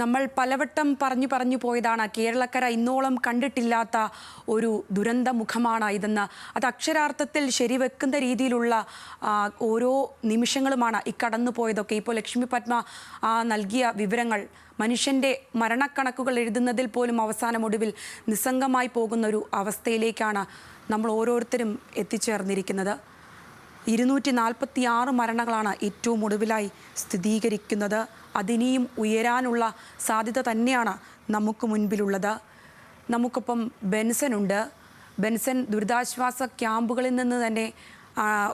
നമ്മൾ പലവട്ടം പറഞ്ഞു പറഞ്ഞു പോയതാണ്. കേരളക്കര ഇന്നോളം കണ്ടിട്ടില്ലാത്ത ഒരു ദുരന്ത മുഖമാണ് ഇതെന്ന്. അത് അക്ഷരാർത്ഥത്തിൽ ശരിവെക്കുന്ന രീതിയിലുള്ള ഓരോ നിമിഷങ്ങളുമാണ് ഈ കടന്നു പോയതൊക്കെ. ഇപ്പോൾ ലക്ഷ്മി പത്മ നൽകിയ വിവരങ്ങൾ മനുഷ്യന്റെ മരണക്കണക്കുകൾ എഴുതുന്നതിൽ പോലും അവസാനം ഒടുവിൽ നിസ്സംഗമായി പോകുന്ന ഒരു അവസ്ഥയിലേക്കാണ് നമ്മൾ ഓരോരുത്തരും എത്തിച്ചേർന്നിരിക്കുന്നത്. ഇരുന്നൂറ്റി നാൽപ്പത്തി ആറ് മരണങ്ങളാണ് ഏറ്റവും ഒടുവിലായി സ്ഥിരീകരിക്കുന്നത്. അതിനിയും ഉയരാനുള്ള സാധ്യത തന്നെയാണ് നമുക്ക് മുൻപിലുള്ളത്. നമുക്കൊപ്പം ബെൻസൺ ഉണ്ട് ബെൻസൺ ദുരിതാശ്വാസ ക്യാമ്പുകളിൽ നിന്ന് തന്നെ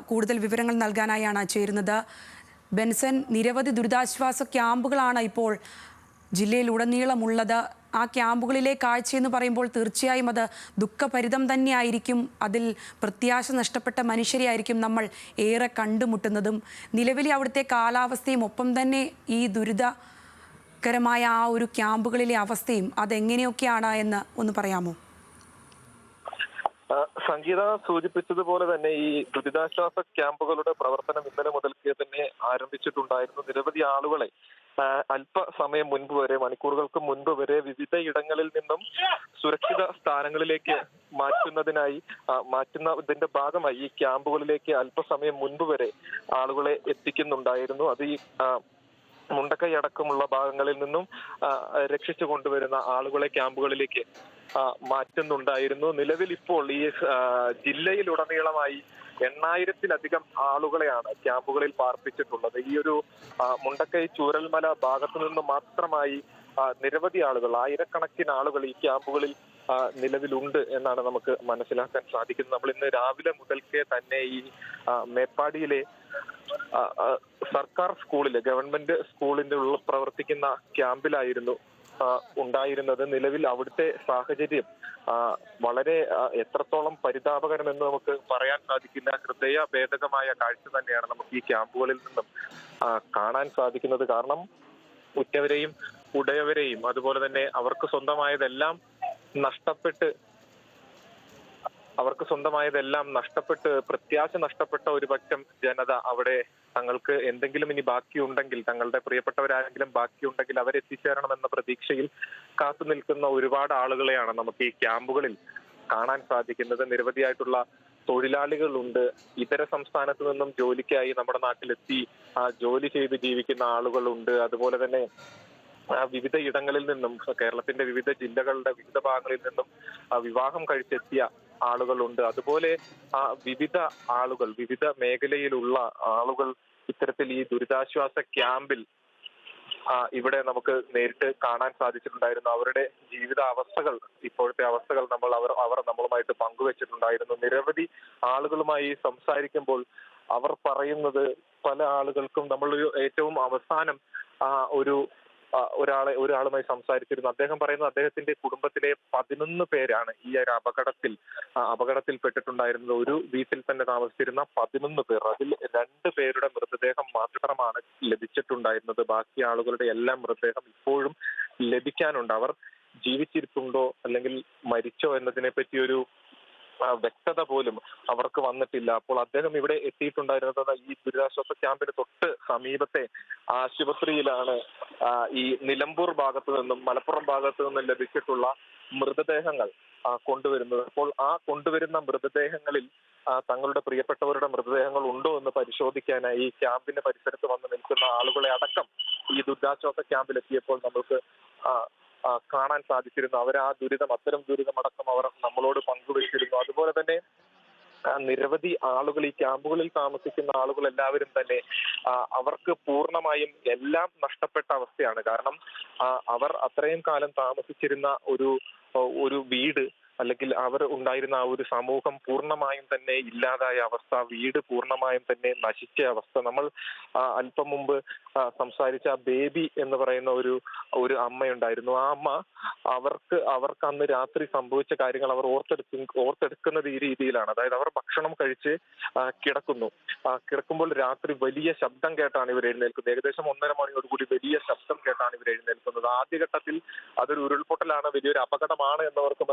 കൂടുതൽ വിവരങ്ങൾ നൽകാനായാണ് ചേരുന്നത്. ബെൻസൻ നിരവധി ദുരിതാശ്വാസ ക്യാമ്പുകളാണ് ഇപ്പോൾ ജില്ലയിലുടനീളമുള്ളത് ആ ക്യാമ്പുകളിലെ കാഴ്ച എന്ന് പറയുമ്പോൾ തീർച്ചയായും അത് ദുഃഖഭരിതം തന്നെയായിരിക്കും. അതിൽ പ്രത്യാശ നഷ്ടപ്പെട്ട മനുഷ്യരെയായിരിക്കും നമ്മൾ ഏറെ കണ്ടുമുട്ടുന്നതും. നിലവിലെ അവിടുത്തെ കാലാവസ്ഥയും ഒപ്പം തന്നെ ഈ ദുരിതകരമായ ആ ഒരു ക്യാമ്പുകളിലെ അവസ്ഥയും അതെങ്ങനെയൊക്കെയാണ് എന്ന് ഒന്ന് പറയാമോ? സംഗീത സൂചിപ്പിച്ചതുപോലെ തന്നെ ഈ ദുരിതാശ്വാസ ക്യാമ്പുകളുടെ പ്രവർത്തനം ഇന്നലെ മുതൽക്കേ തന്നെ ആരംഭിച്ചിട്ടുണ്ടായിരുന്നു. നിരവധി ആളുകളെ അല്പസമയം മുൻപ് വരെ മണിക്കൂറുകൾക്ക് മുൻപ് വരെ വിവിധ ഇടങ്ങളിൽ നിന്നും സുരക്ഷിത സ്ഥാനങ്ങളിലേക്ക് മാറ്റുന്നതിനായി മാറ്റുന്നതിന്റെ ഭാഗമായി ഈ ക്യാമ്പുകളിലേക്ക് അല്പസമയം മുൻപ് വരെ ആളുകളെ എത്തിക്കുന്നുണ്ടായിരുന്നു. അത് ഈ മുണ്ടക്കൈ അടക്കമുള്ള ഭാഗങ്ങളിൽ നിന്നും രക്ഷിച്ചു കൊണ്ടുവരുന്ന ആളുകളെ ക്യാമ്പുകളിലേക്ക് മാറ്റുന്നുണ്ടായിരുന്നു. നിലവിൽ ഇപ്പോൾ ഈ ജില്ലയിലുടനീളമായി എണ്ണായിരത്തിലധികം ആളുകളെയാണ് ക്യാമ്പുകളിൽ പാർപ്പിച്ചിട്ടുള്ളത്. ഈ ഒരു മുണ്ടക്കൈ ചൂരൽമല ഭാഗത്തു നിന്ന് മാത്രമായി നിരവധി ആളുകൾ ആയിരക്കണക്കിന് ആളുകൾ ഈ ക്യാമ്പുകളിൽ നിലവിലുണ്ട് എന്നാണ് നമുക്ക് മനസ്സിലാക്കാൻ സാധിക്കുന്നത്. നമ്മൾ ഇന്ന് രാവിലെ മുതൽക്കേ തന്നെ ഈ മേപ്പാടിയിലെ സർക്കാർ സ്കൂളിലെ ഗവൺമെന്റ് സ്കൂളിന്റെ ഉള്ളിൽ പ്രവർത്തിക്കുന്ന ക്യാമ്പിലായിരുന്നു ഉണ്ടായിരുന്നത് നിലവിൽ അവിടുത്തെ സാഹചര്യം വളരെ എത്രത്തോളം പരിതാപകരമെന്ന് നമുക്ക് പറയാൻ സാധിക്കില്ല. ഹൃദയ ഭേദകമായ കാഴ്ച തന്നെയാണ് നമുക്ക് ഈ ക്യാമ്പുകളിൽ നിന്നും കാണാൻ സാധിക്കുന്നത്. കാരണം ഉറ്റവരെയും ഉടയവരെയും അതുപോലെ തന്നെ അവർക്ക് സ്വന്തമായതെല്ലാം നഷ്ടപ്പെട്ട് അവർക്ക് സ്വന്തമായതെല്ലാം നഷ്ടപ്പെട്ട് പ്രത്യാശ നഷ്ടപ്പെട്ട ഒരു പക്ഷം ജനത അവിടെ തങ്ങൾക്ക് എന്തെങ്കിലും ഇനി ബാക്കിയുണ്ടെങ്കിൽ തങ്ങളുടെ പ്രിയപ്പെട്ടവരാരെങ്കിലും ബാക്കിയുണ്ടെങ്കിൽ അവരെത്തിച്ചേരണമെന്ന പ്രതീക്ഷയിൽ കാത്തു നിൽക്കുന്ന ഒരുപാട് ആളുകളെയാണ് നമുക്ക് ഈ ക്യാമ്പുകളിൽ കാണാൻ സാധിക്കുന്നത്. നിരവധിയായിട്ടുള്ള തൊഴിലാളികളുണ്ട്. ഇതര സംസ്ഥാനത്ത് നിന്നും ജോലിക്കായി നമ്മുടെ നാട്ടിലെത്തി ആ ജോലി ചെയ്ത് ജീവിക്കുന്ന ആളുകളുണ്ട്. അതുപോലെ തന്നെ വിവിധ ഇടങ്ങളിൽ നിന്നും കേരളത്തിന്റെ വിവിധ ജില്ലകളുടെ വിവിധ ഭാഗങ്ങളിൽ നിന്നും വിവാഹം കഴിച്ചെത്തിയ ആളുകളുണ്ട്. അതുപോലെ വിവിധ ആളുകൾ വിവിധ മേഖലയിലുള്ള ആളുകൾ ഇത്തരത്തിൽ ഈ ദുരിതാശ്വാസ ക്യാമ്പിൽ ഇവിടെ നമുക്ക് നേരിട്ട് കാണാൻ സാധിച്ചിട്ടുണ്ടായിരുന്നു. അവരുടെ ജീവിത അവസ്ഥകൾ ഇപ്പോഴത്തെ അവസ്ഥകൾ നമ്മൾ അവർ അവർ നമ്മളുമായിട്ട് പങ്കുവച്ചിട്ടുണ്ടായിരുന്നു. നിരവധി ആളുകളുമായി സംസാരിക്കുമ്പോൾ അവർ പറയുന്നത് പല ആളുകൾക്കും നമ്മൾ ഏറ്റവും അവസാനം ഒരു ഒരാളെ ഒരാളുമായി സംസാരിച്ചിരുന്നു. അദ്ദേഹം പറയുന്നത് അദ്ദേഹത്തിന്റെ കുടുംബത്തിലെ പതിനൊന്ന് പേരാണ് ഈ ഒരു അപകടത്തിൽ അപകടത്തിൽപ്പെട്ടിട്ടുണ്ടായിരുന്നത്. ഒരു വീട്ടിൽ തന്നെ താമസിച്ചിരുന്ന പതിനൊന്ന് പേർ. അതിൽ രണ്ട് പേരുടെ മൃതദേഹം മാത്രമാണ് ലഭിച്ചിട്ടുണ്ടായിരുന്നത്. ബാക്കി ആളുകളുടെ എല്ലാം മൃതദേഹം ഇപ്പോഴും ലഭിക്കാനുണ്ട്. അവർ ജീവിച്ചിരിപ്പുണ്ടോ അല്ലെങ്കിൽ മരിച്ചോ എന്നതിനെ പറ്റി ഒരു വ്യക്തത പോലും അവർക്ക് വന്നിട്ടില്ല. അപ്പോൾ അദ്ദേഹം ഇവിടെ എത്തിയിട്ടുണ്ടായിരുന്നത് ഈ ദുരിതാശ്വാസ ക്യാമ്പിന് തൊട്ട് സമീപത്തെ ആശുപത്രിയിലാണ്. ഈ നിലമ്പൂർ ഭാഗത്തു നിന്നും മലപ്പുറം ഭാഗത്തു നിന്നും ലഭിച്ചിട്ടുള്ള മൃതദേഹങ്ങൾ കൊണ്ടുവരുന്നത്. അപ്പോൾ ആ കൊണ്ടുവരുന്ന മൃതദേഹങ്ങളിൽ തങ്ങളുടെ പ്രിയപ്പെട്ടവരുടെ മൃതദേഹങ്ങൾ ഉണ്ടോ എന്ന് പരിശോധിക്കാനായി ഈ ക്യാമ്പിന്റെ പരിസരത്ത് വന്ന് നിൽക്കുന്ന ആളുകളെ അടക്കം ഈ ദുരിതാശ്വാസ ക്യാമ്പിലെത്തിയപ്പോൾ നമ്മൾക്ക് കാണാൻ സാധിച്ചിരുന്നു. അവർ ആ ദുരിതം അത്തരം ദുരിതമടക്കം അവർ നമ്മളോട് പങ്കുവെച്ചിരുന്നു. അതുപോലെ തന്നെ നിരവധി ആളുകൾ ഈ ക്യാമ്പുകളിൽ താമസിക്കുന്ന ആളുകൾ എല്ലാവരും തന്നെ അവർക്ക് പൂർണമായും എല്ലാം നഷ്ടപ്പെട്ട അവസ്ഥയാണ്. കാരണം അവർ അത്രയും കാലം താമസിച്ചിരുന്ന ഒരു ഒരു വീട് അല്ലെങ്കിൽ അവർ ഉണ്ടായിരുന്ന ആ ഒരു സമൂഹം പൂർണമായും തന്നെ ഇല്ലാതായ അവസ്ഥ വീട് പൂർണമായും തന്നെ നശിച്ച അവസ്ഥ. നമ്മൾ അല്പം മുമ്പ് സംസാരിച്ച ബേബി എന്ന് പറയുന്ന ഒരു ഒരു അമ്മയുണ്ടായിരുന്നു. ആ അമ്മ അവർക്ക് അവർക്ക് അന്ന് രാത്രി സംഭവിച്ച കാര്യങ്ങൾ അവർ ഓർത്തെടുത്ത് ഓർത്തെടുക്കുന്നത് ഈ രീതിയിലാണ്. അതായത് അവർ ഭക്ഷണം കഴിച്ച് കിടക്കുന്നു. കിടക്കുമ്പോൾ രാത്രി വലിയ ശബ്ദം കേട്ടാണ് ഇവർ എഴുന്നേൽക്കുന്നത്. ഏകദേശം ഒന്നര മണിയോടുകൂടി വലിയ ശബ്ദം കേട്ടാണ് ഇവർ എഴുന്നേൽക്കുന്നത്. ആദ്യഘട്ടത്തിൽ അതൊരു ഉരുൾപൊട്ടലാണ് വലിയൊരു അപകടമാണ് എന്നവർക്ക്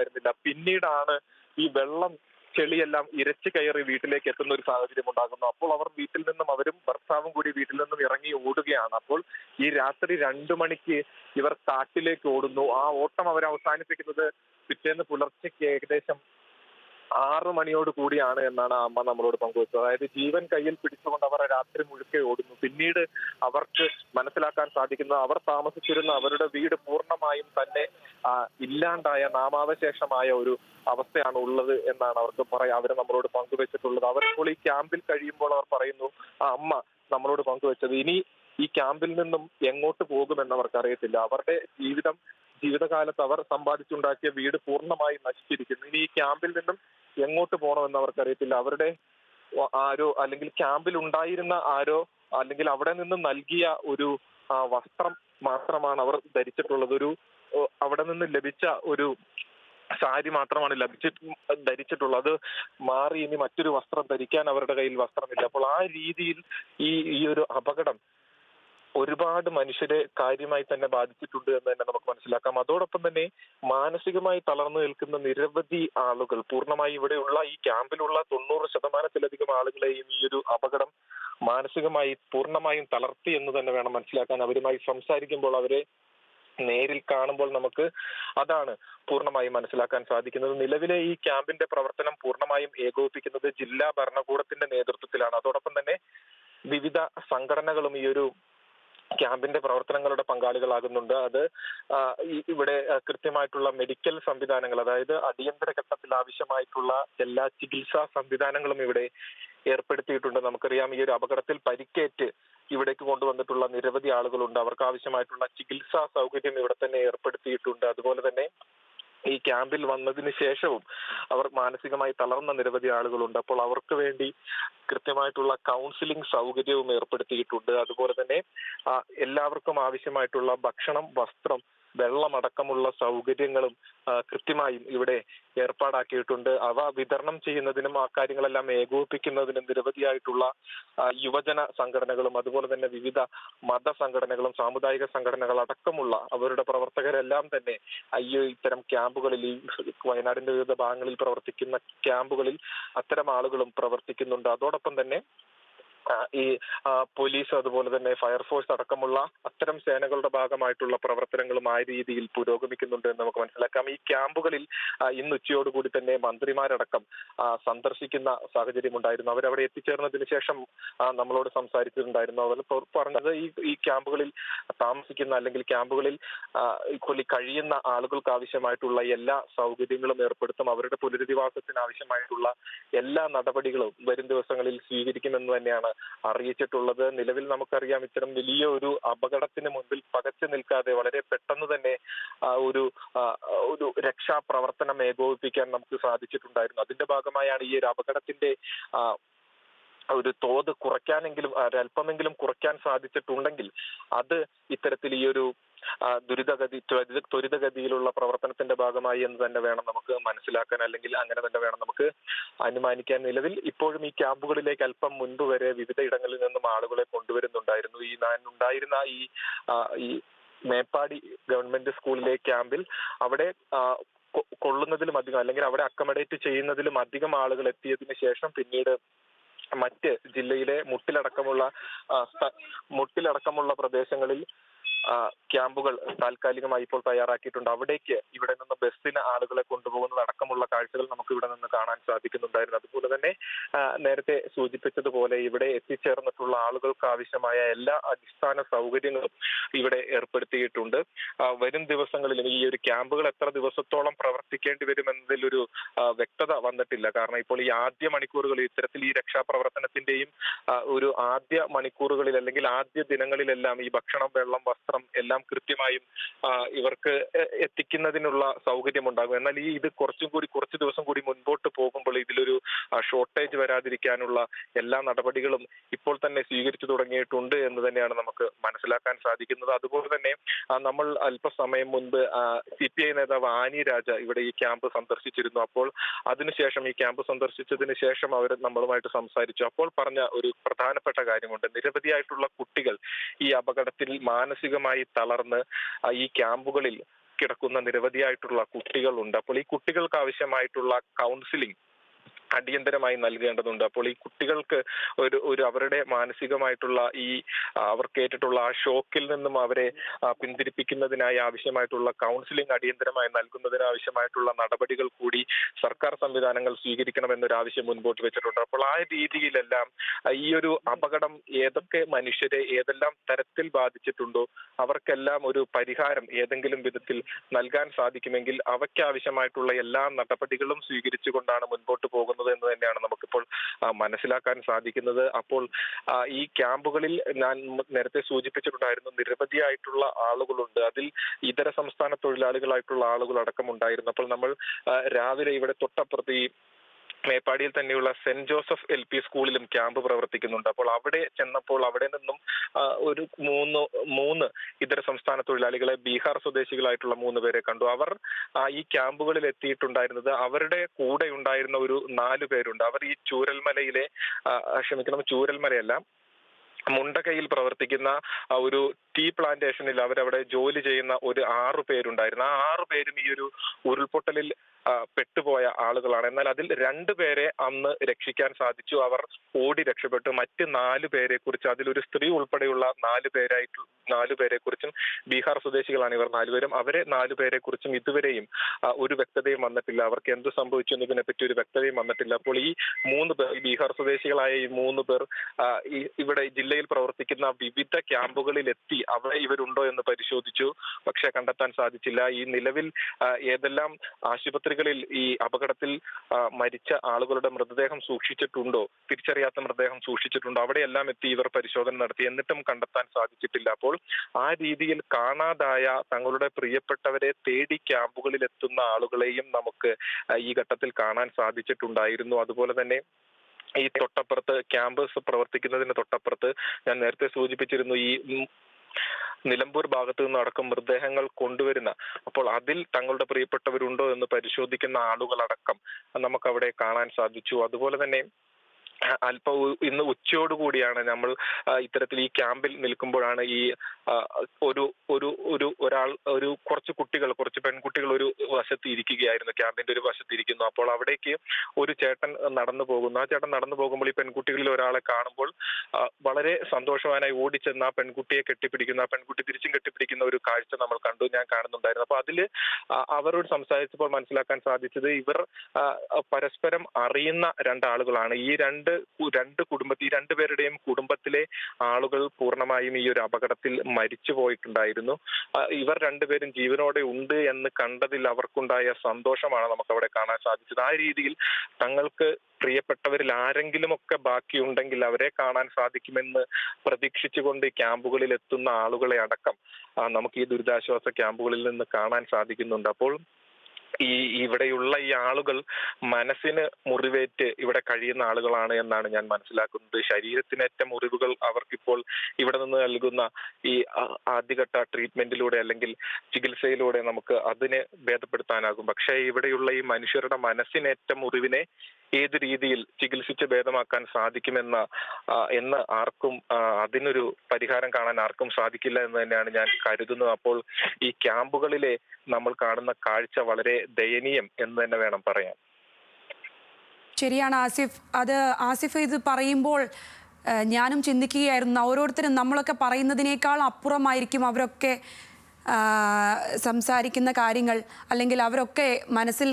മനസ്സിലായിട്ടുണ്ടായിരുന്നില്ല പിന്നീടാണ് ഈ വെള്ളം ചെളിയെല്ലാം ഇരച്ചു കയറി വീട്ടിലേക്ക് എത്തുന്ന ഒരു സാഹചര്യം ഉണ്ടാകുന്നു അപ്പോൾ അവർ വീട്ടിൽ നിന്നും അവരും ഭർത്താവും കൂടി വീട്ടിൽ നിന്നും ഇറങ്ങി ഓടുകയാണ്. അപ്പോൾ ഈ രാത്രി രണ്ടു മണിക്ക് ഇവർ കാട്ടിലേക്ക് ഓടുന്നു. ആ ഓട്ടം അവർ അവസാനിപ്പിക്കുന്നത് പിറ്റേന്ന് പുലർച്ചയ്ക്ക് ഏകദേശം ആറ് മണിയോട് കൂടിയാണ് എന്നാണ് അമ്മ നമ്മളോട് പങ്കുവച്ചത്. അതായത് ജീവൻ കയ്യിൽ പിടിച്ചുകൊണ്ട് അവർ രാത്രി മുഴുക്കെ ഓടുന്നു. പിന്നീട് അവർക്ക് മനസ്സിലാക്കാൻ സാധിക്കുന്നത് അവർ താമസിച്ചിരുന്ന അവരുടെ വീട് പൂർണമായും തന്നെ ഇല്ലാണ്ടായ നാമാവശേഷമായ ഒരു അവസ്ഥയാണ് ഉള്ളത് എന്നാണ് അവർക്ക് പറയാം അവർ നമ്മളോട് പങ്കുവച്ചിട്ടുള്ളത്. അവർ ഇപ്പോൾ ഈ ക്യാമ്പിൽ കഴിയുമ്പോൾ അവർ പറയുന്നു ആ അമ്മ നമ്മളോട് പങ്കുവച്ചത്. ഇനി ഈ ക്യാമ്പിൽ നിന്നും എങ്ങോട്ട് പോകുമെന്ന് അവർക്ക് അറിയത്തില്ല അവരുടെ ജീവിതം ജീവിതകാലത്ത് അവർ സമ്പാദിച്ചുണ്ടാക്കിയ വീട് പൂർണമായി നശിച്ചിരിക്കുന്നു. ഇനി ഈ ക്യാമ്പിൽ നിന്നും എങ്ങോട്ട് പോകണമെന്ന് അവർക്കറിയത്തില്ല. അവരുടെ ആരോ അല്ലെങ്കിൽ ക്യാമ്പിൽ ഉണ്ടായിരുന്ന ആരോ അല്ലെങ്കിൽ അവിടെ നിന്ന് നൽകിയ ഒരു വസ്ത്രം മാത്രമാണ് അവർ ധരിച്ചിട്ടുള്ളത്. ഒരു അവിടെ നിന്ന് ലഭിച്ച ഒരു സാരി മാത്രമാണ് ലഭിച്ചിട്ട് ധരിച്ചിട്ടുള്ളത്. അത് മാറി ഇനി മറ്റൊരു വസ്ത്രം ധരിക്കാൻ അവരുടെ കയ്യിൽ വസ്ത്രമില്ല. അപ്പോൾ ആ രീതിയിൽ ഈ ഈ ഒരു അപകടം ഒരുപാട് മനുഷ്യരെ കാര്യമായി തന്നെ ബാധിച്ചിട്ടുണ്ട് എന്ന് തന്നെ നമുക്ക് മനസ്സിലാക്കാം. അതോടൊപ്പം തന്നെ മാനസികമായി തളർന്നു നിൽക്കുന്ന നിരവധി ആളുകൾ പൂർണമായി ഇവിടെയുള്ള ഈ ക്യാമ്പിലുള്ള തൊണ്ണൂറ് ശതമാനത്തിലധികം ആളുകളെയും ഈ ഒരു അപകടം മാനസികമായി പൂർണമായും തളർത്തി എന്ന് തന്നെ വേണം മനസ്സിലാക്കാൻ അവരുമായി സംസാരിക്കുമ്പോൾ അവരെ നേരിൽ കാണുമ്പോൾ നമുക്ക് അതാണ് പൂർണമായും മനസ്സിലാക്കാൻ സാധിക്കുന്നത്. നിലവിലെ ഈ ക്യാമ്പിന്റെ പ്രവർത്തനം പൂർണമായും ഏകോപിപ്പിക്കുന്നത് ജില്ലാ ഭരണകൂടത്തിന്റെ നേതൃത്വത്തിലാണ്. അതോടൊപ്പം തന്നെ വിവിധ സംഘടനകളും ഈ ഒരു ക്യാമ്പിന്റെ പ്രവർത്തനങ്ങളുടെ പങ്കാളികളാകുന്നുണ്ട്. അത് ഇവിടെ കൃത്യമായിട്ടുള്ള മെഡിക്കൽ സംവിധാനങ്ങൾ അതായത് അടിയന്തര ഘട്ടത്തിൽ ആവശ്യമായിട്ടുള്ള എല്ലാ ചികിത്സാ സംവിധാനങ്ങളും ഇവിടെ ഏർപ്പെടുത്തിയിട്ടുണ്ട്. നമുക്കറിയാം ഈ ഒരു അപകടത്തിൽ പരിക്കേറ്റ് ഇവിടേക്ക് കൊണ്ടുവന്നിട്ടുള്ള നിരവധി ആളുകളുണ്ട്. അവർക്ക് ആവശ്യമായിട്ടുള്ള ചികിത്സാ സൗകര്യം ഇവിടെ തന്നെ ഏർപ്പെടുത്തിയിട്ടുണ്ട്. അതുപോലെ തന്നെ ഈ ക്യാമ്പിൽ വന്നതിന് ശേഷവും അവർ മാനസികമായി തളർന്ന നിരവധി ആളുകളുണ്ട്. അപ്പോൾ അവർക്ക് വേണ്ടി കൃത്യമായിട്ടുള്ള കൗൺസിലിംഗ് സൗകര്യവും ഏർപ്പെടുത്തിയിട്ടുണ്ട്. അതുപോലെ തന്നെ എല്ലാവർക്കും ആവശ്യമായിട്ടുള്ള ഭക്ഷണം വസ്ത്രം വെള്ളമടക്കമുള്ള സൗകര്യങ്ങളും കൃത്യമായും ഇവിടെ ഏർപ്പാടാക്കിയിട്ടുണ്ട്. അവ വിതരണം ചെയ്യുന്നതിനും ആ കാര്യങ്ങളെല്ലാം ഏകോപിപ്പിക്കുന്നതിനും നിരവധിയായിട്ടുള്ള യുവജന സംഘടനകളും അതുപോലെ തന്നെ വിവിധ മത സംഘടനകളും സാമുദായിക സംഘടനകൾ അടക്കമുള്ള അവരുടെ പ്രവർത്തകരെല്ലാം തന്നെ അയ്യോ ഇത്തരം ക്യാമ്പുകളിൽ ഈ വയനാടിന്റെ വിവിധ ഭാഗങ്ങളിൽ പ്രവർത്തിക്കുന്ന ക്യാമ്പുകളിൽ അത്തരം ആളുകളും പ്രവർത്തിക്കുന്നുണ്ട്. അതോടൊപ്പം തന്നെ ഈ പോലീസ് അതുപോലെ തന്നെ ഫയർഫോഴ്സ് അടക്കമുള്ള അത്തരം സേനകളുടെ ഭാഗമായിട്ടുള്ള പ്രവർത്തനങ്ങളും ആ രീതിയിൽ പുരോഗമിക്കുന്നുണ്ട് എന്ന് നമുക്ക് മനസ്സിലാക്കാം. ഈ ക്യാമ്പുകളിൽ ഇന്ന് ഉച്ചയോടുകൂടി തന്നെ മന്ത്രിമാരടക്കം സന്ദർശിക്കുന്ന സാഹചര്യം ഉണ്ടായിരുന്നു. അവരവിടെ എത്തിച്ചേർന്നതിന് ശേഷം നമ്മളോട് സംസാരിച്ചിട്ടുണ്ടായിരുന്നു. അവർ പറഞ്ഞത് ഈ ഈ ക്യാമ്പുകളിൽ താമസിക്കുന്ന അല്ലെങ്കിൽ ക്യാമ്പുകളിൽ കഴിയുന്ന ആളുകൾക്ക് ആവശ്യമായിട്ടുള്ള എല്ലാ സൗകര്യങ്ങളും ഏർപ്പെടുത്തും അവരുടെ പുനരധിവാസത്തിന് ആവശ്യമായിട്ടുള്ള എല്ലാ നടപടികളും വരും ദിവസങ്ങളിൽ സ്വീകരിക്കുമെന്ന് തന്നെയാണ് അറിയിച്ചിട്ടുള്ളത്. നിലവിൽ നമുക്കറിയാം ഇത്തരം വലിയ ഒരു അപകടത്തിന് മുൻപിൽ പകച്ചു നിൽക്കാതെ വളരെ പെട്ടെന്ന് തന്നെ ഒരു ഒരു രക്ഷാപ്രവർത്തനം ഏകോപിപ്പിക്കാൻ നമുക്ക് സാധിച്ചിട്ടുണ്ടായിരുന്നു. അതിന്റെ ഭാഗമായാണ് ഈ ഒരു അപകടത്തിന്റെ ഒരു തോത് കുറയ്ക്കാനെങ്കിലും ഒരല്പമെങ്കിലും കുറയ്ക്കാൻ സാധിച്ചിട്ടുണ്ടെങ്കിൽ അത് ഇത്തരത്തിൽ ഈ ഒരു ദുരിതഗതി ത്വരിത- ത്വരിതഗതിയിലുള്ള പ്രവർത്തനത്തിന്റെ ഭാഗമായി എന്ന് തന്നെ വേണം നമുക്ക് മനസ്സിലാക്കാൻ അല്ലെങ്കിൽ അങ്ങനെ തന്നെ വേണം നമുക്ക് അനുമാനിക്കാൻ. നിലവിൽ ഇപ്പോഴും ഈ ക്യാമ്പുകളിലേക്ക് അല്പം മുൻപ് വരെ വിവിധ ഇടങ്ങളിൽ നിന്നും ആളുകളെ കൊണ്ടുവരുന്നുണ്ടായിരുന്നു. ഈ ഉണ്ടായിരുന്ന ഈ ഈ മേപ്പാടി ഗവൺമെന്റ് സ്കൂളിലെ ക്യാമ്പിൽ അവിടെ കൊള്ളുന്നതിലും അധികം അല്ലെങ്കിൽ അവിടെ അക്കമഡേറ്റ് ചെയ്യുന്നതിലും അധികം ആളുകൾ എത്തിയതിനു ശേഷം പിന്നീട് മറ്റ് ജില്ലയിലെ മുട്ടിലടക്കമുള്ള മുട്ടിലടക്കമുള്ള പ്രദേശങ്ങളിൽ ക്യാമ്പുകൾ താൽക്കാലികമായി ഇപ്പോൾ തയ്യാറാക്കിയിട്ടുണ്ട്. അവിടേക്ക് ഇവിടെ നിന്ന് ബസ്സിന് ആളുകളെ കൊണ്ടുപോകുന്നത് അടക്കമുള്ള കാഴ്ചകൾ നമുക്ക് ഇവിടെ നിന്ന് കാണാൻ സാധിക്കുന്നുണ്ടായിരുന്നു. അതുപോലെ തന്നെ നേരത്തെ സൂചിപ്പിച്ചതുപോലെ ഇവിടെ എത്തിച്ചേർന്നിട്ടുള്ള ആളുകൾക്ക് ആവശ്യമായ എല്ലാ അടിസ്ഥാന സൗകര്യങ്ങളും ഇവിടെ ഏർപ്പെടുത്തിയിട്ടുണ്ട്. വരും ദിവസങ്ങളിൽ ഈ ഒരു ക്യാമ്പുകൾ എത്ര ദിവസത്തോളം പ്രവർത്തിക്കേണ്ടി വരും എന്നതിലൊരു വ്യക്തത വന്നിട്ടില്ല. കാരണം ഇപ്പോൾ ഈ ആദ്യ മണിക്കൂറുകളിൽ ഇത്തരത്തിൽ ഈ രക്ഷാപ്രവർത്തനത്തിന്റെയും ഒരു ആദ്യ മണിക്കൂറുകളിൽ അല്ലെങ്കിൽ ആദ്യ ദിനങ്ങളിലെല്ലാം ഈ ഭക്ഷണം വെള്ളം വസ്ത്രം എല്ലാം കൃത്യമായും ഇവർക്ക് എത്തിക്കുന്നതിനുള്ള സൗകര്യം ഉണ്ടാകും എന്നാൽ ഈ ഇത് കുറച്ചും കൂടി കുറച്ച് ദിവസം കൂടി മുൻപോട്ട് പോകുമ്പോൾ ഇതിലൊരു ഷോർട്ടേജ് വരാതിരിക്കാനുള്ള എല്ലാ നടപടികളും ഇപ്പോൾ തന്നെ സ്വീകരിച്ചു തുടങ്ങിയിട്ടുണ്ട് എന്ന് തന്നെയാണ് നമുക്ക് മനസ്സിലാക്കാൻ സാധിക്കുന്നത്. അതുപോലെ തന്നെ നമ്മൾ അല്പസമയം മുൻപ് സി പി ഐ നേതാവ് ആനി രാജ ഇവിടെ ഈ ക്യാമ്പ് സന്ദർശിച്ചിരുന്നു. അപ്പോൾ അതിനുശേഷം ഈ ക്യാമ്പ് സന്ദർശിച്ചതിന് ശേഷം അവർ നമ്മളുമായിട്ട് സംസാരിച്ചു. അപ്പോൾ പറഞ്ഞ ഒരു പ്രധാനപ്പെട്ട കാര്യമുണ്ട്. നിരവധിയായിട്ടുള്ള കുട്ടികൾ ഈ അപകടത്തിൽ മാനസികമായി തളർന്ന് ഈ ക്യാമ്പുകളിൽ കിടക്കുന്ന നിരവധിയായിട്ടുള്ള കുട്ടികളുണ്ട്. അപ്പോൾ ഈ കുട്ടികൾക്ക് ആവശ്യമായിട്ടുള്ള കൗൺസിലിംഗ് അടിയന്തരമായി നൽകേണ്ടതുണ്ട്. അപ്പോൾ ഈ കുട്ടികൾക്ക് ഒരു ഒരു അവരുടെ മാനസികമായിട്ടുള്ള ഈ അവർക്ക് ഏറ്റിട്ടുള്ള ആ ഷോക്കിൽ നിന്നും അവരെ പിന്തിരിപ്പിക്കുന്നതിനായി ആവശ്യമായിട്ടുള്ള കൗൺസിലിംഗ് അടിയന്തരമായി നൽകുന്നതിന് ആവശ്യമായിട്ടുള്ള നടപടികൾ കൂടി സർക്കാർ സംവിധാനങ്ങൾ സ്വീകരിക്കണമെന്നൊരു ആവശ്യം മുൻപോട്ട് വെച്ചിട്ടുണ്ട്. അപ്പോൾ ആ രീതിയിലെല്ലാം ഈ ഒരു അപകടം ഏതൊക്കെ മനുഷ്യരെ ഏതെല്ലാം തരത്തിൽ ബാധിച്ചിട്ടുണ്ടോ അവർക്കെല്ലാം ഒരു പരിഹാരം ഏതെങ്കിലും വിധത്തിൽ നൽകാൻ സാധിക്കുമെങ്കിൽ അവയ്ക്കാവശ്യമായിട്ടുള്ള എല്ലാ നടപടികളും സ്വീകരിച്ചുകൊണ്ടാണ് മുൻപോട്ട് പോകുന്നത്. എന്ന് തന്നെയാണ് നമുക്കിപ്പോൾ മനസ്സിലാക്കാൻ സാധിക്കുന്നത്. അപ്പോൾ ഈ ക്യാമ്പുകളിൽ ഞാൻ നേരത്തെ സൂചിപ്പിച്ചിട്ടുണ്ടായിരുന്നു നിരവധിയായിട്ടുള്ള ആളുകളുണ്ട്. അതിൽ ഇതര സംസ്ഥാന തൊഴിലാളികളായിട്ടുള്ള ആളുകൾ അടക്കം ഉണ്ടായിരുന്നു. അപ്പോൾ നമ്മൾ രാവിലെ ഇവിടെ തൊട്ടപ്പുറത്ത് ഈ മേപ്പാടിയിൽ തന്നെയുള്ള സെന്റ് ജോസഫ് എൽ പി സ്കൂളിലും ക്യാമ്പ് പ്രവർത്തിക്കുന്നുണ്ട്. അപ്പോൾ അവിടെ ചെന്നപ്പോൾ അവിടെ നിന്നും ഒരു മൂന്ന് മൂന്ന് ഇതര സംസ്ഥാന തൊഴിലാളികളെ ബീഹാർ സ്വദേശികളായിട്ടുള്ള മൂന്ന് പേരെ കണ്ടു. അവർ ഈ ക്യാമ്പുകളിൽ എത്തിയിട്ടുണ്ടായിരുന്നത് അവരുടെ കൂടെ ഉണ്ടായിരുന്ന ഒരു നാല് പേരുണ്ട്. അവർ ഈ ചൂരൽമലയിലെ ക്ഷമിക്കണം ചൂരൽമലയല്ല മുണ്ടകയിൽ പ്രവർത്തിക്കുന്ന ഒരു ടീ പ്ലാന്റേഷനിൽ അവരവിടെ ജോലി ചെയ്യുന്ന ഒരു ആറു പേരുണ്ടായിരുന്നു. ആ ആറു പേരും ഈ ഒരു ഉരുൾപൊട്ടലിൽ പെട്ടുപോയ ആളുകളാണ്. എന്നാൽ അതിൽ രണ്ടു പേരെ അന്ന് രക്ഷിക്കാൻ സാധിച്ചു. അവർ ഓടി രക്ഷപ്പെട്ടു. മറ്റ് നാല് പേരെ കുറിച്ച് അതിലൊരു സ്ത്രീ ഉൾപ്പെടെയുള്ള നാല് പേരായിട്ട് നാലു പേരെ കുറിച്ചും ബീഹാർ സ്വദേശികളാണ് ഇവർ നാലുപേരും അവരെ നാലു പേരെ കുറിച്ചും ഇതുവരെയും ഒരു വ്യക്തതയും വന്നിട്ടില്ല. അവർക്ക് എന്ത് സംഭവിച്ചു എന്നതിനെ പറ്റി ഒരു വ്യക്തതയും വന്നിട്ടില്ല. അപ്പോൾ ഈ മൂന്ന് പേർ ബീഹാർ സ്വദേശികളായ ഈ മൂന്ന് പേർ ഇവിടെ ജില്ലയിൽ പ്രവർത്തിക്കുന്ന വിവിധ ക്യാമ്പുകളിലെത്തി അവിടെ ഇവരുണ്ടോ എന്ന് പരിശോധിച്ചു. പക്ഷെ കണ്ടെത്താൻ സാധിച്ചില്ല. ഈ നിലവിൽ ഏതെല്ലാം ഏതെല്ലാം ആശുപത്രികളിൽ ഈ അപകടത്തിൽ മരിച്ച ആളുകളുടെ മൃതദേഹം സൂക്ഷിച്ചിട്ടുണ്ടോ? തിരിച്ചറിയാത്ത മൃതദേഹം സൂക്ഷിച്ചിട്ടുണ്ടോ? അവിടെയെല്ലാം എത്തി ഇവർ പരിശോധന നടത്തി. എന്നിട്ടും കണ്ടെത്താൻ സാധിച്ചിട്ടില്ല. അപ്പോൾ ആ രീതിയിൽ കാണാതായ തങ്ങളുടെ പ്രിയപ്പെട്ടവരെ തേടി ക്യാമ്പുകളിൽ എത്തുന്ന ആളുകളെയും നമുക്ക് ഈ ഘട്ടത്തിൽ കാണാൻ സാധിച്ചിട്ടുണ്ടായിരുന്നു. അതുപോലെ തന്നെ ഈ തൊട്ടപ്പുറത്ത് ക്യാമ്പസ് പ്രവർത്തിക്കുന്നതിന് തൊട്ടപ്പുറത്ത് ഞാൻ നേരത്തെ സൂചിപ്പിച്ചിരുന്നു ഈ നിലമ്പൂർ ഭാഗത്തു നിന്ന് അടക്കം മൃതദേഹങ്ങൾ കൊണ്ടുവരുന്ന അപ്പോൾ അതിൽ തങ്ങളുടെ പ്രിയപ്പെട്ടവരുണ്ടോ എന്ന് പരിശോധിക്കുന്ന ആളുകളടക്കം നമുക്കവിടെ കാണാൻ സാധിച്ചു. അതുപോലെ തന്നെ അല്പ ഇന്ന് ഉച്ചയോടുകൂടിയാണ് നമ്മൾ ഇത്തരത്തിൽ ഈ ക്യാമ്പിൽ നിൽക്കുമ്പോഴാണ് ഈ ഒരു ഒരു ഒരു ഒരാൾ ഒരു കുറച്ച് കുട്ടികൾ കുറച്ച് പെൺകുട്ടികൾ ഒരു വശത്ത് ഇരിക്കുകയായിരുന്നു ക്യാമ്പിന്റെ ഒരു വശത്ത് ഇരിക്കുന്നു അപ്പോൾ അവിടേക്ക് ഒരു ചേട്ടൻ നടന്നു പോകുന്നു. ആ ചേട്ടൻ നടന്നു പോകുമ്പോൾ ഈ പെൺകുട്ടികളിൽ ഒരാളെ കാണുമ്പോൾ വളരെ സന്തോഷവാനായി ഓടിച്ചെന്ന് ആ പെൺകുട്ടിയെ കെട്ടിപ്പിടിക്കുന്ന. ആ പെൺകുട്ടി തിരിച്ചും കെട്ടിപ്പിടിക്കുന്ന ഒരു കാഴ്ച നമ്മൾ കണ്ടു ഞാൻ കാണുന്നുണ്ടായിരുന്നു. അപ്പൊ അതിൽ അവരോട് സംസാരിച്ചപ്പോൾ മനസ്സിലാക്കാൻ സാധിച്ചത് ഇവർ പരസ്പരം അറിയുന്ന രണ്ടാളുകളാണ്. ഈ രണ്ട് കു- രണ്ട് കുടുംബത്തിൽ ഈ രണ്ടുപേരുടെയും കുടുംബത്തിലെ ആളുകൾ പൂർണമായും ഈ ഒരു അപകടത്തിൽ മരിച്ചു പോയിട്ടുണ്ടായിരുന്നു. ഇവർ രണ്ടുപേരും ജീവനോടെ ഉണ്ട് എന്ന് കണ്ടതിൽ അവർക്കുണ്ടായ സന്തോഷമാണ് നമുക്ക് അവിടെ കാണാൻ സാധിച്ചത്. ആ രീതിയിൽ തങ്ങൾക്ക് പ്രിയപ്പെട്ടവരിൽ ആരെങ്കിലും ഒക്കെ ബാക്കിയുണ്ടെങ്കിൽ അവരെ കാണാൻ സാധിക്കുമെന്ന് പ്രതീക്ഷിച്ചുകൊണ്ട് ക്യാമ്പുകളിൽ എത്തുന്ന ആളുകളെ അടക്കം നമുക്ക് ഈ ദുരിതാശ്വാസ ക്യാമ്പുകളിൽ നിന്ന് കാണാൻ സാധിക്കുന്നുണ്ട്. അപ്പോൾ ഈ ഇവിടെയുള്ള ഈ ആളുകൾ മനസ്സിന് മുറിവേറ്റ് ഇവിടെ കഴിയുന്ന ആളുകളാണ് എന്നാണ് ഞാൻ മനസ്സിലാക്കുന്നത്. ശരീരത്തിനേറ്റ മുറിവുകൾ അവർക്കിപ്പോൾ ഇവിടെ നിന്ന് നൽകുന്ന ഈ ആദ്യഘട്ട ട്രീറ്റ്മെന്റിലൂടെ അല്ലെങ്കിൽ ചികിത്സയിലൂടെ നമുക്ക് അതിനെ ഭേദപ്പെടുത്താനാകും. പക്ഷേ ഇവിടെയുള്ള ഈ മനുഷ്യരുടെ മനസ്സിനേറ്റ മുറിവിനെ ഏത് രീതിയിൽ ചികിത്സിച്ച് ഭേദമാക്കാൻ സാധിക്കുമെന്ന എന്ന് ആർക്കും അതിനൊരു പരിഹാരം കാണാൻ ആർക്കും സാധിക്കില്ല എന്ന് തന്നെയാണ് ഞാൻ കരുതുന്നത്. അപ്പോൾ ഈ ക്യാമ്പുകളിലെ നമ്മൾ കാണുന്ന കാഴ്ച വളരെ ദയനീയം എന്ന് തന്നെ വേണം പറയാൻ. ശരിയാണ് ആസിഫ്. അത് ആസിഫ് ഇത് പറയുമ്പോൾ ഞാനും ചിന്തിക്കുകയായിരുന്നു. ഓരോരുത്തരും നമ്മളൊക്കെ പറയുന്നതിനേക്കാൾ അപ്പുറമായിരിക്കും അവരൊക്കെ സംസാരിക്കുന്ന കാര്യങ്ങൾ അല്ലെങ്കിൽ അവരൊക്കെ മനസ്സിൽ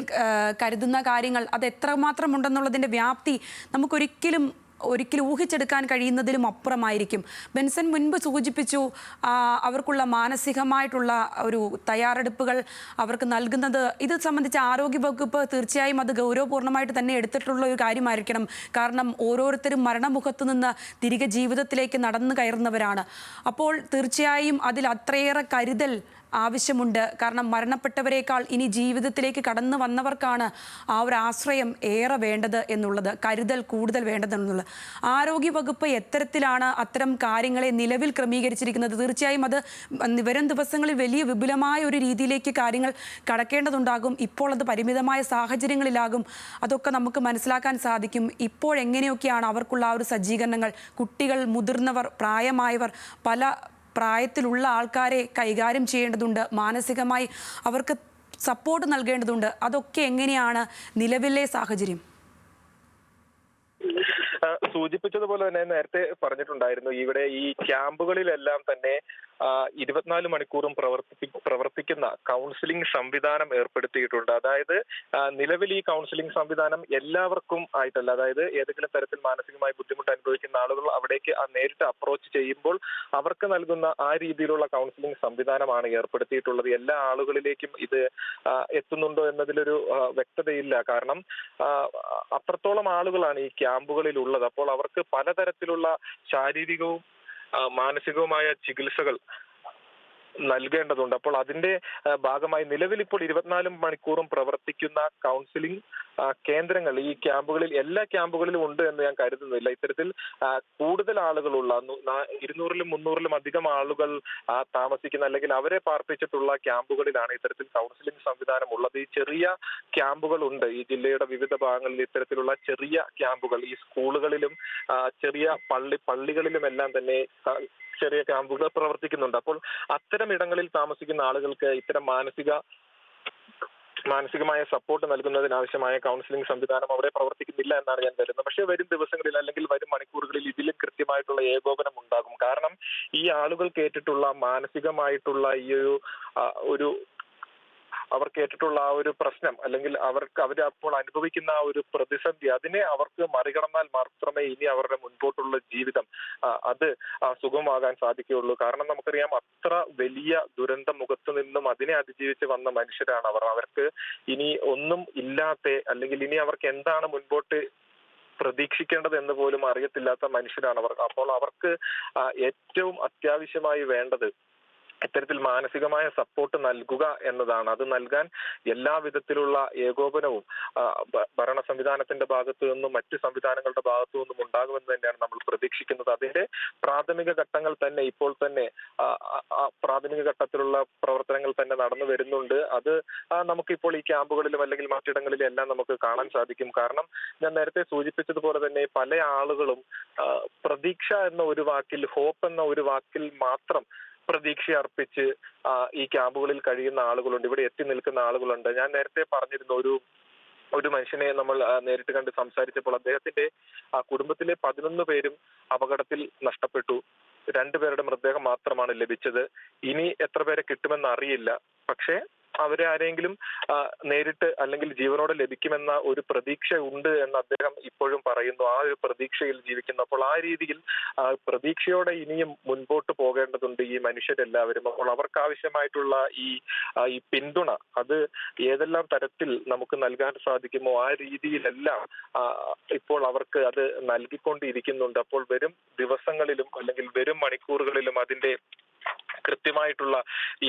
കരുതുന്ന കാര്യങ്ങൾ അത് എത്രമാത്രം ഉണ്ടെന്നുള്ളതിന്റെ വ്യാപ്തി നമുക്കൊരിക്കലും ഒരിക്കലും ഊഹിച്ചെടുക്കാൻ കഴിയുന്നതിലും അപ്പുറമായിരിക്കും. ബെൻസൺ മുൻപ് സൂചിപ്പിച്ചു അവർക്കുള്ള മാനസികമായിട്ടുള്ള ഒരു തയ്യാറെടുപ്പുകൾ അവർക്ക് നൽകുന്നത്. ഇത് സംബന്ധിച്ച് ആരോഗ്യവകുപ്പ് തീർച്ചയായും അത് ഗൗരവപൂർണമായിട്ട് തന്നെ എടുത്തിട്ടുള്ള ഒരു കാര്യമായിരിക്കണം. കാരണം ഓരോരുത്തരും മരണമുഖത്തു നിന്ന് തിരികെ ജീവിതത്തിലേക്ക് നടന്നു കയറുന്നവരാണ്. അപ്പോൾ തീർച്ചയായും അതിൽ അത്രയേറെ കരുതൽ ആവശ്യമുണ്ട്. കാരണം മരണപ്പെട്ടവരെക്കാൾ ഇനി ജീവിതത്തിലേക്ക് കടന്നു വന്നവർക്കാണ് ആ ഒരു ആശ്രയം ഏറെ വേണ്ടത് എന്നുള്ളത് കരുതൽ കൂടുതൽ വേണ്ടതെന്നുള്ളത് ആരോഗ്യവകുപ്പ് എത്തരത്തിലാണ് അത്തരം കാര്യങ്ങളെ നിലവിൽ ക്രമീകരിച്ചിരിക്കുന്നത്. തീർച്ചയായും അത് വരും ദിവസങ്ങളിൽ വലിയ വിപുലമായ ഒരു രീതിയിലേക്ക് കാര്യങ്ങൾ കടക്കേണ്ടതുണ്ടാകും. ഇപ്പോൾ അത് പരിമിതമായ സാഹചര്യങ്ങളിലാകും. അതൊക്കെ നമുക്ക് മനസ്സിലാക്കാൻ സാധിക്കും. ഇപ്പോഴെങ്ങനെയൊക്കെയാണ് അവർക്കുള്ള ആ ഒരു സജ്ജീകരണങ്ങൾ? കുട്ടികൾ മുതിർന്നവർ പ്രായമായവർ പല പ്രായത്തിലുള്ള ആൾക്കാരെ കൈകാര്യം ചെയ്യേണ്ടതുണ്ട്. മാനസികമായി അവർക്ക് സപ്പോർട്ട് നൽകേണ്ടതുണ്ട്. അതൊക്കെ എങ്ങനെയാണ് നിലവിലെ സാഹചര്യം? സൂചിപ്പിച്ചതുപോലെ തന്നെ നേരത്തെ പറഞ്ഞിട്ടുണ്ടായിരുന്നു ഇവിടെ ഈ ക്യാമ്പുകളിലെല്ലാം തന്നെ ഇരുപത്തിനാല് മണിക്കൂറും പ്രവർത്തി പ്രവർത്തിക്കുന്ന കൗൺസിലിംഗ് സംവിധാനം ഏർപ്പെടുത്തിയിട്ടുണ്ട്. അതായത് നിലവിൽ ഈ കൗൺസിലിംഗ് സംവിധാനം എല്ലാവർക്കും ആയിട്ടല്ല അതായത് ഏതെങ്കിലും തരത്തിൽ മാനസികമായി ബുദ്ധിമുട്ട് അനുഭവിക്കുന്ന ആളുകൾ അവിടേക്ക് നേരിട്ട് അപ്രോച്ച് ചെയ്യുമ്പോൾ അവർക്ക് നൽകുന്ന ആ രീതിയിലുള്ള കൗൺസിലിംഗ് സംവിധാനമാണ് ഏർപ്പെടുത്തിയിട്ടുള്ളത്. എല്ലാ ആളുകളിലേക്കും ഇത് എത്തുന്നുണ്ടോ എന്നതിലൊരു വ്യക്തതയില്ല. കാരണം അത്രത്തോളം ആളുകളാണ് ഈ ക്യാമ്പുകളിൽ ഉള്ളത് അപ്പോൾ അവർക്ക് പലതരത്തിലുള്ള ശാരീരികവും മാനസികവുമായ ചികിത്സകൾ നൽകേണ്ടതുണ്ട്. അപ്പോൾ അതിന്റെ ഭാഗമായി നിലവിൽ ഇപ്പോൾ ഇരുപത്തിനാല് മണിക്കൂറും പ്രവർത്തിക്കുന്ന കൗൺസിലിംഗ് കേന്ദ്രങ്ങൾ ഈ ക്യാമ്പുകളിൽ എല്ലാ ക്യാമ്പുകളിലും ഉണ്ട് എന്ന് ഞാൻ കരുതുന്നില്ല. ഇത്തരത്തിൽ കൂടുതൽ ആളുകളുള്ള ഇരുന്നൂറിലും മുന്നൂറിലും അധികം ആളുകൾ താമസിക്കുന്ന അല്ലെങ്കിൽ അവരെ പാർപ്പിച്ചിട്ടുള്ള ക്യാമ്പുകളിലാണ് ഇത്തരത്തിൽ കൗൺസിലിംഗ് സംവിധാനം ഉള്ളത്. ഈ ചെറിയ ക്യാമ്പുകൾ ഉണ്ട്. ഈ ജില്ലയുടെ വിവിധ ഭാഗങ്ങളിൽ ഇത്തരത്തിലുള്ള ചെറിയ ക്യാമ്പുകൾ ഈ സ്കൂളുകളിലും ചെറിയ പള്ളി പള്ളികളിലും എല്ലാം തന്നെ ചെറിയ ക്യാമ്പുകൾ പ്രവർത്തിക്കുന്നുണ്ട്. അപ്പോൾ അത്തരം ഇടങ്ങളിൽ താമസിക്കുന്ന ആളുകൾക്ക് ഇത്തരം മാനസിക മാനസികമായ സപ്പോർട്ട് നൽകുന്നതിനാവശ്യമായ കൗൺസിലിംഗ് സംവിധാനം അവിടെ പ്രവർത്തിക്കുന്നില്ല എന്നാണ് ഞാൻ കരുതുന്നത്. പക്ഷേ വരും ദിവസങ്ങളിൽ അല്ലെങ്കിൽ വരും മണിക്കൂറുകളിൽ ഇതിലും കൃത്യമായിട്ടുള്ള ഏകോപനം ഉണ്ടാകും. കാരണം ഈ ആളുകൾ കേട്ടിട്ടുള്ള മാനസികമായിട്ടുള്ള ഈ ഒരു ഒരു അവർ ഏറ്റിട്ടുള്ള ആ ഒരു പ്രശ്നം അല്ലെങ്കിൽ അവർക്ക് അവർ അപ്പോൾ അനുഭവിക്കുന്ന ആ ഒരു പ്രതിസന്ധി അതിനെ അവർക്ക് മറികടന്നാൽ മാത്രമേ ഇനി അവരുടെ മുൻപോട്ടുള്ള ജീവിതം അത് സുഖമാകാൻ സാധിക്കുകയുള്ളൂ. കാരണം നമുക്കറിയാം അത്ര വലിയ ദുരന്ത മുഖത്ത് നിന്നും അതിനെ അതിജീവിച്ച് വന്ന മനുഷ്യരാണ് അവർ. അവർക്ക് ഇനി ഒന്നും ഇല്ലാത്ത അല്ലെങ്കിൽ ഇനി അവർക്ക് എന്താണ് മുൻപോട്ട് പ്രതീക്ഷിക്കേണ്ടത് എന്ന് പോലും അറിയത്തില്ലാത്ത മനുഷ്യരാണ് അവർ. അപ്പോൾ അവർക്ക് ഏറ്റവും അത്യാവശ്യമായി വേണ്ടത് ഇത്തരത്തിൽ മാനസികമായ സപ്പോർട്ട് നൽകുക എന്നതാണ്. അത് നൽകാൻ എല്ലാ വിധത്തിലുള്ള ഏകോപനവും ഭരണ സംവിധാനത്തിന്റെ ഭാഗത്തു നിന്നും മറ്റ് സംവിധാനങ്ങളുടെ ഭാഗത്തു നിന്നും ഉണ്ടാകുമെന്ന് തന്നെയാണ് നമ്മൾ പ്രതീക്ഷിക്കുന്നത്. അതിന്റെ പ്രാഥമിക ഘട്ടങ്ങൾ തന്നെ ഇപ്പോൾ തന്നെ പ്രാഥമിക ഘട്ടത്തിലുള്ള പ്രവർത്തനങ്ങൾ തന്നെ നടന്നു വരുന്നുണ്ട്. അത് നമുക്കിപ്പോൾ ഈ ക്യാമ്പുകളിലും അല്ലെങ്കിൽ മറ്റിടങ്ങളിലും എല്ലാം നമുക്ക് കാണാൻ സാധിക്കും. കാരണം ഞാൻ നേരത്തെ സൂചിപ്പിച്ചതുപോലെ തന്നെ പല ആളുകളും പ്രതീക്ഷ എന്ന ഒരു വാക്കിൽ ഹോപ്പ് എന്ന ഒരു വാക്കിൽ മാത്രം പ്രതീക്ഷ അർപ്പിച്ച് ഈ ക്യാമ്പുകളിൽ കഴിയുന്ന ആളുകളുണ്ട് ഇവിടെ എത്തി നിൽക്കുന്ന ആളുകളുണ്ട്. ഞാൻ നേരത്തെ പറഞ്ഞിരുന്നു ഒരു ഒരു മനുഷ്യനെ നമ്മൾ നേരിട്ട് കണ്ട് സംസാരിച്ചപ്പോൾ അദ്ദേഹത്തിന്റെ കുടുംബത്തിലെ പതിനൊന്ന് പേരും അപകടത്തിൽ നഷ്ടപ്പെട്ടു. രണ്ടുപേരുടെ മൃതദേഹം മാത്രമാണ് ലഭിച്ചത്. ഇനി എത്ര പേരെ കിട്ടുമെന്ന് അറിയില്ല. പക്ഷേ അവരെ ആരെങ്കിലും നേരിട്ട് അല്ലെങ്കിൽ ജീവനോടെ ലഭിക്കുമെന്ന ഒരു പ്രതീക്ഷ ഉണ്ട് എന്ന് അദ്ദേഹം ഇപ്പോഴും പറയുന്നു. ആ ഒരു പ്രതീക്ഷയിൽ ജീവിക്കുന്നു അപ്പോൾ ആ രീതിയിൽ പ്രതീക്ഷയോടെ ഇനിയും മുൻപോട്ട് പോകേണ്ടതുണ്ട് ഈ മനുഷ്യരെല്ലാവരും. അപ്പോൾ അവർക്ക് ആവശ്യമായിട്ടുള്ള ഈ ഈ പിന്തുണ അത് ഏതെല്ലാം തരത്തിൽ നമുക്ക് നൽകാൻ സാധിക്കുമോ ആ രീതിയിലെല്ലാം ഇപ്പോൾ അവർക്ക് അത് നൽകിക്കൊണ്ടിരിക്കുന്നുണ്ട്. അപ്പോൾ വരും ദിവസങ്ങളിലും അല്ലെങ്കിൽ വരും മണിക്കൂറുകളിലും അതിന്റെ കൃത്യമായിട്ടുള്ള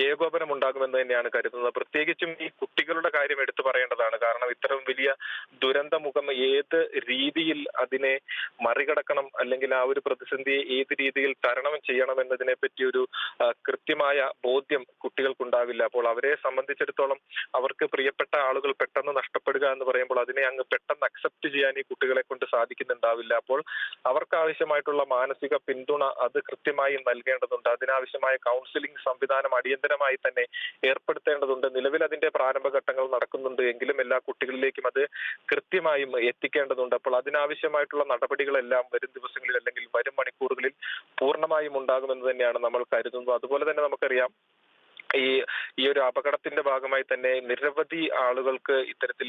ഏകോപനം ഉണ്ടാകുമെന്ന് തന്നെയാണ് കരുതുന്നത്. പ്രത്യേകിച്ചും ഈ കുട്ടികളുടെ കാര്യം എടുത്തു പറയേണ്ടതാണ്. കാരണം ഇത്തരം വലിയ ദുരന്തമുഖം ഏത് രീതിയിൽ അതിനെ മറികടക്കണം അല്ലെങ്കിൽ ആ ഒരു പ്രതിസന്ധിയെ ഏത് രീതിയിൽ തരണം ചെയ്യണം എന്നതിനെ പറ്റി ഒരു കൃത്യമായ ബോധ്യം കുട്ടികൾക്കുണ്ടാവില്ല. അപ്പോൾ അവരെ സംബന്ധിച്ചിടത്തോളം അവർക്ക് പ്രിയപ്പെട്ട ആളുകൾ പെട്ടെന്ന് നഷ്ടപ്പെടുക എന്ന് പറയുമ്പോൾ അതിനെ അങ്ങ് പെട്ടെന്ന് അക്സെപ്റ്റ് ചെയ്യാൻ ഈ കുട്ടികളെ കൊണ്ട് സാധിക്കുന്നുണ്ടാവില്ല. അപ്പോൾ അവർക്ക് ആവശ്യമായിട്ടുള്ള മാനസിക പിന്തുണ അത് കൃത്യമായി നൽകേണ്ടതുണ്ട്. അതിനാവശ്യമായ കൗൺസിലിംഗ് സംവിധാനം അടിയന്തരമായി തന്നെ ഏർപ്പെടുത്തേണ്ടതുണ്ട്. നിലവിൽ അതിന്റെ പ്രാരംഭഘട്ടങ്ങൾ നടക്കുന്നുണ്ട്. എങ്കിലും എല്ലാ കുട്ടികളിലേക്കും അത് കൃത്യമായും എത്തിക്കേണ്ടതുണ്ട്. അപ്പോൾ അതിനാവശ്യമായിട്ടുള്ള നടപടികളെല്ലാം വരും ദിവസങ്ങളിൽ അല്ലെങ്കിൽ വരും മണിക്കൂറുകളിൽ പൂർണമായും ഉണ്ടാകുമെന്ന് തന്നെയാണ് നമ്മൾ കരുതുന്നത്. അതുപോലെ തന്നെ നമുക്കറിയാം ഈ ഈ ഒരു അപകടത്തിന്റെ ഭാഗമായി തന്നെ നിരവധി ആളുകൾക്ക് ഇത്തരത്തിൽ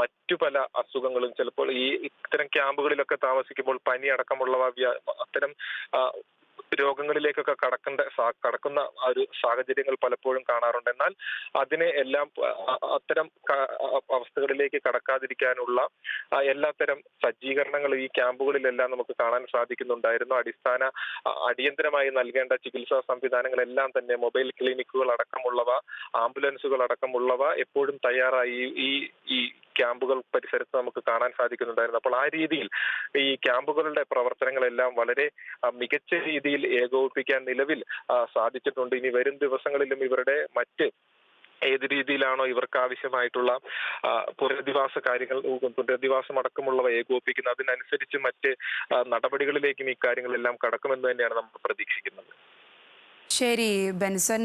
മറ്റു പല അസുഖങ്ങളും ചിലപ്പോൾ ഈ ഇത്തരം ക്യാമ്പുകളിലൊക്കെ താമസിക്കുമ്പോൾ പനി അടക്കമുള്ളവ അത്തരം രോഗങ്ങളിലേക്കൊക്കെ കടക്കേണ്ട കടക്കുന്ന ഒരു സാഹചര്യങ്ങൾ പലപ്പോഴും കാണാറുണ്ട്. എന്നാൽ അതിനെ എല്ലാം അത്തരം അവസ്ഥകളിലേക്ക് കടക്കാതിരിക്കാനുള്ള എല്ലാത്തരം സജ്ജീകരണങ്ങൾ ഈ ക്യാമ്പുകളിലെല്ലാം നമുക്ക് കാണാൻ സാധിക്കുന്നുണ്ടായിരുന്നു. അടിസ്ഥാന അടിയന്തരമായി നൽകേണ്ട ചികിത്സാ സംവിധാനങ്ങളെല്ലാം തന്നെ മൊബൈൽ ക്ലിനിക്കുകൾ അടക്കമുള്ളവ ആംബുലൻസുകൾ അടക്കമുള്ളവ എപ്പോഴും തയ്യാറായി. ഈ ഈ ക്യാമ്പുകൾ പരിസരത്ത് നമുക്ക് കാണാൻ സാധിക്കുന്നുണ്ടായിരുന്നു. അപ്പോൾ ആ രീതിയിൽ ഈ ക്യാമ്പുകളുടെ പ്രവർത്തനങ്ങളെല്ലാം വളരെ മികച്ച രീതിയിൽ ഏകോപിപ്പിക്കാൻ നിലവിൽ സാധിച്ചിട്ടുണ്ട്. ഇനി വരും ദിവസങ്ങളിലും ഇവരുടെ മറ്റ് ഏത് രീതിയിലാണോ ഇവർക്ക് ആവശ്യമായിട്ടുള്ള പുനരധിവാസ കാര്യങ്ങൾ പുനരധിവാസമടക്കമുള്ളവ ഏകോപിപ്പിക്കുന്നത് അതിനനുസരിച്ച് മറ്റ് നടപടികളിലേക്കും ഈ കാര്യങ്ങളെല്ലാം കടക്കുമെന്ന് തന്നെയാണ് നമ്മൾ പ്രതീക്ഷിക്കുന്നത്. ശരി ബെൻസൺ